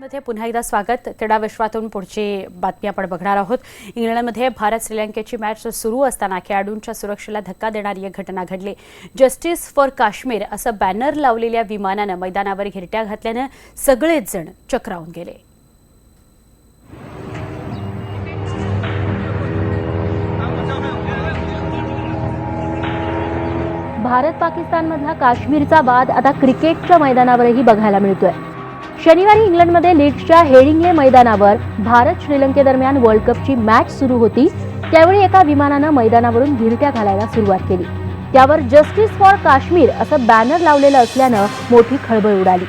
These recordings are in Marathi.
मध्ये पुन्हा एकदा स्वागत. क्रीडा विश्वातून पुढची बातमी आपण बघणार आहोत. इंग्लंडमध्ये भारत श्रीलंकेची मॅच सुरू असताना खेळाडूंच्या सुरक्षेला धक्का देणारी एक घटना घडली. जस्टिस फॉर काश्मीर असं बॅनर लावलेल्या विमानानं मैदानावर घिरट्या घातल्यानं सगळेच जण चक्रावून गेले. भारत पाकिस्तानमधला काश्मीरचा वाद आता क्रिकेटच्या मैदानावरही बघायला मिळतोय. शनिवारी इंग्लंडमध्ये लीड्सच्या हेडिंगले मैदानावर भारत श्रीलंकेदरम्यान वर्ल्ड कपची मॅच सुरू होती. त्यावेळी एका विमानानं मैदानावरून गिरट्या घालायला सुरुवात केली. त्यावर जस्टिस फॉर काश्मीर असं बॅनर लावलेलं असल्यानं मोठी खळबळ उडाली.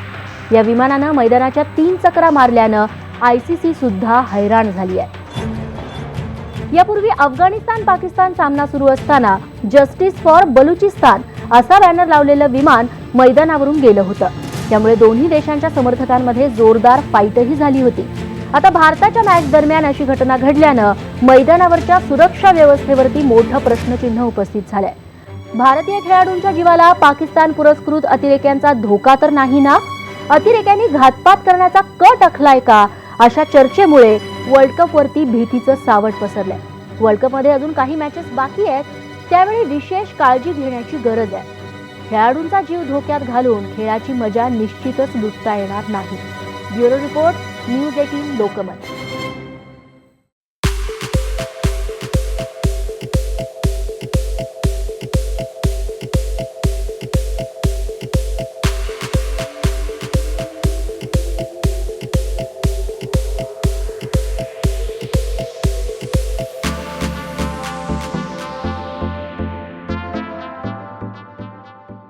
या विमानानं मैदानाच्या तीन चक्रा मारल्यानं आयसीसी सुद्धा हैराण झाली आहे यापूर्वी अफगाणिस्तान पाकिस्तान सामना सुरू असताना जस्टिस फॉर बलुचिस्तान असा बॅनर लावलेलं विमान मैदानावरून गेलं होतं. त्यामुळे दोन्ही देशांच्या समर्थकांमध्ये जोरदार फाईटही झाली होती. आता भारताच्या मॅच दरम्यान अशी घटना घडल्यानं मैदानावरच्या सुरक्षा व्यवस्थेवरती मोठं प्रश्नचिन्ह उपस्थित झालंय. भारतीय खेळाडूंच्या जीवाला पाकिस्तान पुरस्कृत अतिरेक्यांचा धोका तर नाही ना अतिरेक्यांनी घातपात करण्याचा कट आखलाय का? अशा चर्चेमुळे वर्ल्ड कप वरती भीतीचं सावट पसरलंय. वर्ल्ड कपमध्ये अजून काही मॅचेस बाकी आहेत. त्यावेळी विशेष काळजी घेण्याची गरज आहे. खेळाडूंचा जीव धोक्यात घालून खेळाची मजा निश्चितच लुटता येणार नाही. Bureau report news eighteen Lokmat.